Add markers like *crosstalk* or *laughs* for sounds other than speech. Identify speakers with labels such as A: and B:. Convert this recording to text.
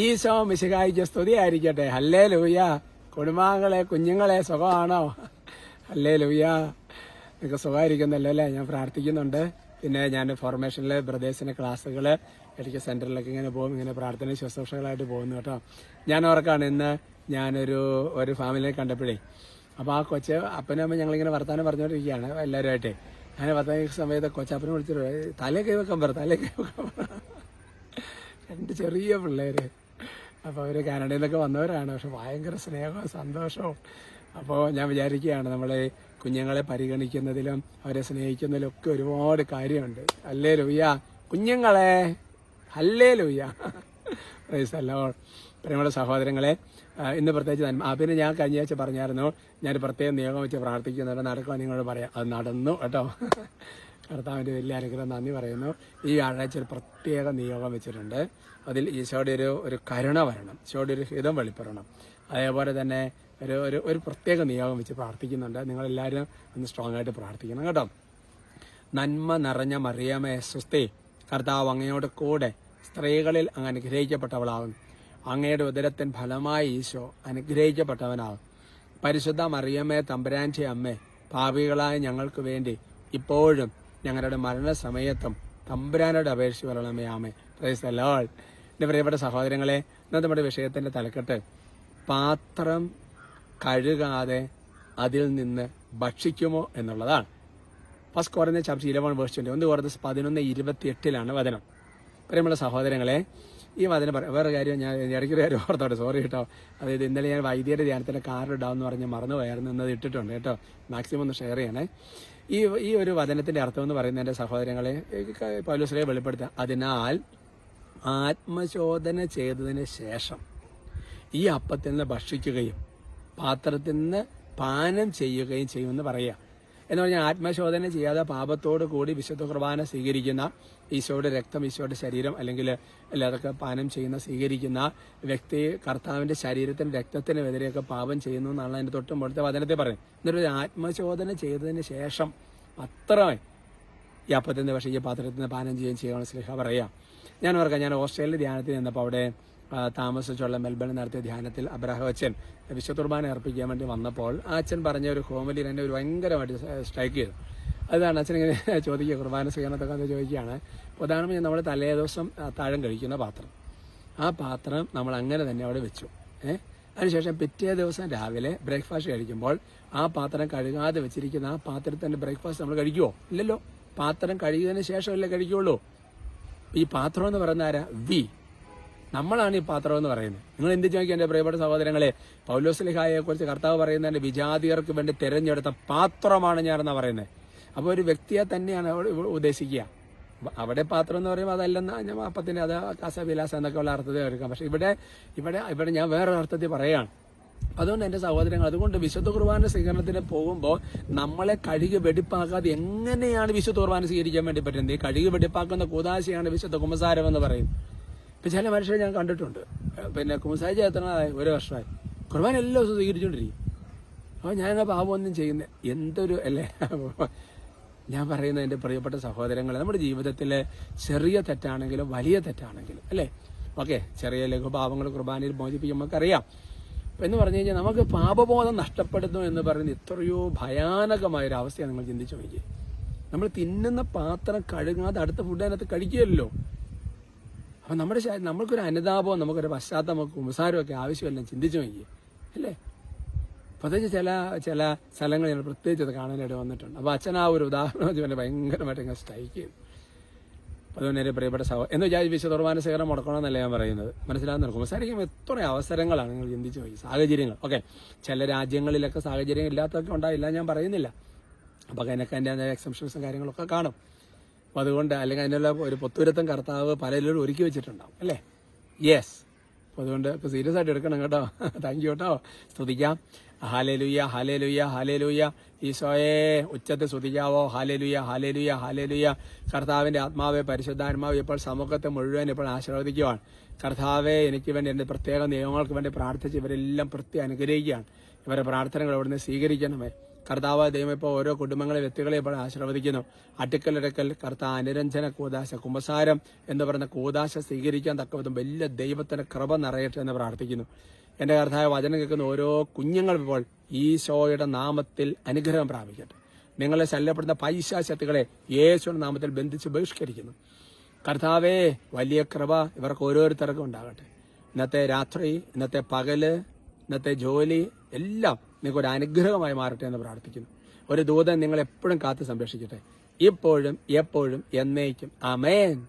A: ഈശോ മിശിഹായിക്ക് സ്തുതിയായിരിക്കട്ടെ ഹല്ലേ ലൂയ കുടുംബാംഗങ്ങളെ കുഞ്ഞുങ്ങളെ സുഖമാണോ? ഹല്ലേ ലൂയ നിങ്ങൾക്ക് സുഖമായിരിക്കുന്നല്ലോ അല്ലേ? ഞാൻ പ്രാർത്ഥിക്കുന്നുണ്ട്. പിന്നെ ഞാൻ ഫോർമേഷനിലെ ബ്രദേഴ്സിന്റെ ക്ലാസ്സുകൾ ഇടയ്ക്ക് സെന്ററിലൊക്കെ ഇങ്ങനെ പോകും. ഇങ്ങനെ പ്രാർത്ഥന ശുശ്രൂഷകളായിട്ട് പോകുന്നു കേട്ടോ. ഞാൻ ഓർക്കാണ് ഇന്ന് ഞാനൊരു ഒരു ഫാമിലിയെ കണ്ടപ്പോഴേ. അപ്പോൾ ആ കൊച്ച് അപ്പനും അമ്മ ഞങ്ങളിങ്ങനെ വർത്താനം പറഞ്ഞുകൊണ്ടിരിക്കുകയാണ് എല്ലാവരുമായിട്ടേ അങ്ങനെ വർത്താന സമയത്ത് കൊച്ചപ്പനെ വിളിച്ചിട്ട് തലേ കൈ വെക്കാൻ പറ തലേ കൈ വെക്കാൻ പറ. രണ്ട് ചെറിയ പിള്ളേര്. അപ്പോൾ അവർ കാനഡയിൽ നിന്നൊക്കെ വന്നവരാണ്. പക്ഷെ ഭയങ്കര സ്നേഹവും സന്തോഷവും. അപ്പോൾ ഞാൻ വിചാരിക്കുകയാണ് നമ്മളെ കുഞ്ഞുങ്ങളെ പരിഗണിക്കുന്നതിലും അവരെ സ്നേഹിക്കുന്നതിലും ഒക്കെ ഒരുപാട് കാര്യമുണ്ട്. അല്ലേ ലൂയ്യ കുഞ്ഞുങ്ങളെ. അല്ലേ ലൂയ്യ പ്രൈസ് അല്ലോ പ്രിയമുള്ള സഹോദരങ്ങളെ ഇന്ന് പ്രത്യേകിച്ച് നന്മ. പിന്നെ ഞാൻ കഴിഞ്ഞ ആഴ്ച പറഞ്ഞായിരുന്നു ഞാൻ പ്രത്യേകം നിയോഗം വെച്ച് പ്രാർത്ഥിക്കുന്നുണ്ട്. നടക്കുവാൻ നിങ്ങളോട് പറയാം. അത് നടന്നു കേട്ടോ. കർത്താവിന്റെ വലിയ അനുഗ്രഹം നന്ദി പറയുന്നു. ഈ വ്യാഴാഴ്ച ഒരു പ്രത്യേക നിയോഗം വെച്ചിട്ടുണ്ട്. അതിൽ ഈശോയുടെ ഒരു ഒരു കരുണ വരണം. ഈശോയുടെ ഒരു ഹിതം വെളിപ്പെടണം. അതേപോലെ തന്നെ ഒരു ഒരു ഒരു പ്രത്യേക നിയോഗം വെച്ച് പ്രാർത്ഥിക്കുന്നുണ്ട്. നിങ്ങളെല്ലാവരും ഒന്ന് സ്ട്രോങ് ആയിട്ട് പ്രാർത്ഥിക്കണം കേട്ടോ. നന്മ നിറഞ്ഞ മറിയമേ സ്വസ്തി കർത്താവ് അങ്ങയോട് കൂടെ സ്ത്രീകളിൽ അങ്ങ് അനുഗ്രഹിക്കപ്പെട്ടവളാകും അങ്ങയുടെ ഉദരത്തിൻ ഫലമായി ഈശോ അനുഗ്രഹിക്കപ്പെട്ടവനാകും പരിശുദ്ധ മറിയമ്മേ തമ്പുരാന്റെ അമ്മേ ഭാവികളായ ഞങ്ങൾക്ക് വേണ്ടി ഇപ്പോഴും ഞങ്ങളുടെ മരണസമയത്തും തമ്പുരാനോട് അപേക്ഷിച്ച് വരണമേ ആമേ പ്രൈസ് അലോൾ എന്റെ പ്രിയപ്പെട്ട സഹോദരങ്ങളെ ഇന്നത്തെ നമ്മുടെ വിഷയത്തിന്റെ തലക്കെട്ട് പാത്രം കഴുകാതെ അതിൽ നിന്ന് ഭക്ഷിക്കുമോ എന്നുള്ളതാണ്. ഫസ്റ്റ് കുറഞ്ഞ ചാപ്റ്റർ ഇലവൺ വേഴ്സ് ട്വന്റി ഒന്ന് കുറഞ്ഞ പതിനൊന്ന് ഇരുപത്തി എട്ടിലാണ് വചനം. പ്രിയമുള്ള സഹോദരങ്ങളെ ഈ മതിന് പറയാം വേറെ കാര്യം ഞാൻ ഇടയ്ക്കൊരു കാര്യം ഓർത്തോട്ടെ സോറി കേട്ടോ. അതായത് ഇന്നലെ ഞാൻ വൈദ്യരുടെ ധ്യാനത്തിന്റെ കാർഡ് ഇടാമെന്ന് പറഞ്ഞ് മറന്നു പോയായിരുന്നു എന്നത് ഇട്ടിട്ടുണ്ട് കേട്ടോ. മാക്സിമം ഒന്ന് ഷെയർ ചെയ്യണേ. ഈ ഈ ഒരു വചനത്തിന്റെ അർത്ഥം എന്ന് പറയുന്നത് എന്റെ സഹോദരങ്ങളെ പൗലോസിലെ വെളിപ്പെടുത്തുക. അതിനാൽ ആത്മശോധന ചെയ്തതിന് ശേഷം ഈ അപ്പത്തിൽ നിന്ന് ഭക്ഷിക്കുകയും പാത്രത്തിൽ നിന്ന് പാനം ചെയ്യുകയും ചെയ്യുമെന്ന് പറയുക. എന്ന് പറഞ്ഞാൽ ആത്മശോധന ചെയ്യാതെ പാപത്തോട് കൂടി വിശുദ്ധ കുർബാന സ്വീകരിക്കുന്ന ഈശോയുടെ രക്തം ഈശോയുടെ ശരീരം അല്ലെങ്കിൽ അല്ലാതൊക്കെ പാനം ചെയ്യുന്ന സ്വീകരിക്കുന്ന വ്യക്തി കർത്താവിന്റെ ശരീരത്തിന് രക്തത്തിനെതിരെയൊക്കെ പാപം ചെയ്യുന്നു എന്നാണ് അതിന്റെ തൊട്ട് മുമ്പത്തെ വചനത്തെ പറയുന്നത്. എന്നിട്ട് ആത്മശോധന ചെയ്തതിന് ശേഷം അത്രമേ ഈ അപ്പത്തിൽ നിന്ന് പക്ഷേ ഈ പാത്രത്തിൽ നിന്ന് പാനം ചെയ്യുകയും ചെയ്യാനുള്ള സ്ലിഹ പറയാം ഞാൻ ഓർക്കാം ഞാൻ ഓസ്ട്രേലിയ ധ്യാനത്തിൽ നിന്നപ്പോൾ അവിടെ താമസിച്ചുള്ള മെൽബണിൽ നടത്തിയ ധ്യാനത്തിൽ അബ്രാഹം അച്ഛൻ വിശ്വകുർബാന അർപ്പിക്കാൻ വേണ്ടി വന്നപ്പോൾ ആ അച്ഛൻ പറഞ്ഞ ഒരു ഹോമിലിയിൽ എന്നെ ഒരു ഭയങ്കരമായിട്ട് സ്ട്രൈക്ക് ചെയ്തു. അതാണ് അച്ഛൻ ഇങ്ങനെ *laughs* ചോദിക്കുക കുർബാന സ്വീകരണത്തൊക്കെ ചോദിക്കുകയാണ് പ്രധാനമായും നമ്മൾ തലേ ദിവസം താഴം കഴിക്കുന്ന പാത്രം. ആ പാത്രം നമ്മൾ അങ്ങനെ തന്നെ അവിടെ വെച്ചു. ഏഹ് അതിനുശേഷം പിറ്റേ ദിവസം രാവിലെ ബ്രേക്ക്ഫാസ്റ്റ് കഴിക്കുമ്പോൾ ആ പാത്രം കഴുകാതെ വെച്ചിരിക്കുന്ന ആ പാത്രത്തിൽ തന്നെ ബ്രേക്ക്ഫാസ്റ്റ് നമ്മൾ കഴിക്കുമോ ഇല്ലല്ലോ. പാത്രം കഴുകിയതിന് ശേഷമല്ലേ കഴിക്കുള്ളൂ. ഈ പാത്രം എന്ന് പറയുന്ന ആരാ? വി. നമ്മളാണ് ഈ പാത്രം എന്ന് പറയുന്നത്. നിങ്ങൾ എന്ത് ചോദിക്കും എന്റെ പ്രിയപ്പെട്ട സഹോദരങ്ങളെ? പൗലോസ്ലിഹായെ കുറിച്ച് കർത്താവ് പറയുന്നതിന്റെ വിജാതികർക്ക് വേണ്ടി തെരഞ്ഞെടുത്ത പാത്രമാണ് ഞാനെന്നാ പറയുന്നത്. അപ്പോൾ ഒരു വ്യക്തിയെ തന്നെയാണ് ഉദ്ദേശിക്കുക. അവിടെ പാത്രം എന്ന് പറയുമ്പോൾ അതല്ലെന്ന് ഞാൻ അപ്പത്തിന്റെ അത് കാസവിലാസം എന്നൊക്കെ ഉള്ള അർത്ഥത്തിൽ എടുക്കാം. പക്ഷെ ഇവിടെ ഇവിടെ ഇവിടെ ഞാൻ വേറൊരു അർത്ഥത്തിൽ പറയുകയാണ്. അതുകൊണ്ട് എന്റെ സഹോദരങ്ങൾ അതുകൊണ്ട് വിശുദ്ധ കുർബാന സ്വീകരണത്തിന് പോകുമ്പോൾ നമ്മളെ കഴുകി വെടിപ്പാക്കാതെ എങ്ങനെയാണ് വിശുദ്ധ കുർബാന സ്വീകരിക്കാൻ വേണ്ടി പറ്റുന്നത്? ഈ കഴുകി വെടിപ്പാക്കുന്ന കൂതാശയാണ് വിശുദ്ധ കുമ്പസാരം എന്ന് പറയുന്നത്. ഇപ്പൊ ചില മനുഷ്യരെ ഞാൻ കണ്ടിട്ടുണ്ട്. പിന്നെ കുമസായി ചേർത്തണതായി ഒരു വർഷമായി. കുർബാന എല്ലാ ദിവസവും സ്വീകരിച്ചുകൊണ്ടിരിക്കും. അപ്പോൾ ഞാൻ ആ പാപമൊന്നും ചെയ്യുന്നത് എന്തൊരു അല്ലേ? ഞാൻ പറയുന്ന എന്റെ പ്രിയപ്പെട്ട സഹോദരങ്ങൾ നമ്മുടെ ജീവിതത്തിലെ ചെറിയ തെറ്റാണെങ്കിലും വലിയ തെറ്റാണെങ്കിലും അല്ലേ? ഓക്കെ ചെറിയ ലഘുപാപങ്ങൾ കുർബാനയിൽ മോചിപ്പിക്കും നമുക്കറിയാം. എന്ന് പറഞ്ഞു കഴിഞ്ഞാൽ നമുക്ക് പാപബോധം നഷ്ടപ്പെടുന്നു എന്ന് പറയുന്ന എത്രയോ ഭയാനകമായ ഒരു അവസ്ഥയാണ് നിങ്ങൾ ചിന്തിച്ചു നോക്കിയത് നമ്മൾ തിന്നുന്ന പാത്രം കഴുകാതെ അടുത്ത ഫുഡ് അതിനകത്ത് കഴിക്കുകയല്ലോ. അപ്പൊ നമ്മുടെ ശരീരം നമ്മൾക്കൊരു അനുതാപവും നമുക്കൊരു പശ്ചാത്തലമോ കുമ്പസാരമോ ഒക്കെ ആവശ്യമെല്ലാം ചിന്തിച്ചു നോക്കി അല്ലേ? പ്രത്യേകിച്ച് ചില ചില സ്ഥലങ്ങളിൽ പ്രത്യേകിച്ച് അത് കാണാനായിട്ട് വന്നിട്ടുണ്ട്. അപ്പോൾ അച്ഛൻ ആ ഒരു ഉദാഹരണം വെച്ച് എന്നെ ഭയങ്കരമായിട്ട് ഇങ്ങനെ സ്ട്രൈക്ക് ചെയ്തു. അതുകൊണ്ട് എന്റെ പ്രിയപ്പെട്ട സഹോ എന്ന് വിചാരിച്ച് വിശുദ്ധ സേവനം മുടക്കണമെന്നല്ല ഞാൻ പറയുന്നത്. മനസ്സിലാകുന്ന കുമ്പസാരിക്കും എത്ര അവസരങ്ങളാണ് നിങ്ങൾ ചിന്തിച്ചു നോക്കി സാഹചര്യങ്ങൾ. ഓക്കെ. ചില രാജ്യങ്ങളിലൊക്കെ സാഹചര്യം ഇല്ലാത്തതൊക്കെ ഉണ്ടായില്ല ഞാൻ പറയുന്നില്ല. അപ്പൊ അതിനൊക്കെ എന്റെ എക്സംഷൻസും കാര്യങ്ങളൊക്കെ കാണും. അപ്പൊ അതുകൊണ്ട് അല്ലെങ്കിൽ അതിനുള്ള ഒരു പൊത്തുരത്തം കർത്താവ് പലരിലും ഒരുക്കി വെച്ചിട്ടുണ്ടാവും അല്ലേ? യെസ് അപ്പൊ അതുകൊണ്ട് സീരിയസ് ആയിട്ട് എടുക്കണം കേട്ടോ. താങ്ക് യു കേട്ടോ. സ്തുതിക്കാം. ഹാലേലുയ്യ ഹാലേലുയ്യ ഹാലേലുയ്യ ഈശോയെ ഉച്ചത്തിൽ സ്തുതിക്കാവോ? ഹാലേലുയ്യ ഹാലേലുയ്യ ഹാലേലുയ്യ കർത്താവിന്റെ ആത്മാവെ പരിശുദ്ധാത്മാവ് ഇപ്പോൾ സമൂഹത്തെ മുഴുവൻ ഇപ്പോൾ ആശീർവദിക്കുവാണ് കർത്താവെ എനിക്ക് വേണ്ടി എന്റെ പ്രത്യേക നിയമങ്ങൾക്ക് വേണ്ടി പ്രാർത്ഥിച്ച് ഇവരെല്ലാം പ്രത്യേക അനുഗ്രഹിക്കുകയാണ്. ഇവരുടെ പ്രാർത്ഥനകൾ അവിടുന്ന് സ്വീകരിക്കണമേ. കർത്താവ് ദൈവം ഇപ്പോൾ ഓരോ കുടുംബങ്ങളെ വ്യക്തികളെ ഇപ്പോൾ ആശീർവദിക്കുന്നു. അട്ടിക്കലടക്കൽ കർത്താവ് അനുരഞ്ജന കൂതാശ കുമ്പസാരം എന്ന് പറയുന്ന കൂതാശ സ്വീകരിക്കാൻ തക്കവിധം വലിയ ദൈവത്തിന്റെ കൃപ നിറയട്ടെ എന്ന് പ്രാർത്ഥിക്കുന്നു. എന്റെ കർത്താവ് വചനം കേൾക്കുന്ന ഓരോ കുഞ്ഞുങ്ങൾ ഇപ്പോൾ ഈശോയുടെ നാമത്തിൽ അനുഗ്രഹം പ്രാപിക്കട്ടെ. നിങ്ങളെ ശല്യപ്പെടുന്ന പൈശാശക്തികളെ യേശുവിന്റെ നാമത്തിൽ ബന്ധിച്ച് ബഹിഷ്കരിക്കുന്നു. കർത്താവേ വലിയ കൃപ ഇവർക്ക് ഓരോരുത്തർക്കും ഉണ്ടാകട്ടെ. ഇന്നത്തെ രാത്രി ഇന്നത്തെ പകൽ ഇന്നത്തെ ജോലി എല്ലാം നിങ്ങൾക്ക് ഒരു അനുഗ്രഹമായി മാറട്ടെ എന്ന് പ്രാർത്ഥിക്കുന്നു. ഒരു ദൂതൻ നിങ്ങളെപ്പോഴും കാത്തു സംരക്ഷിക്കട്ടെ. ഇപ്പോഴും എപ്പോഴും എന്നേക്കും. അമേൻ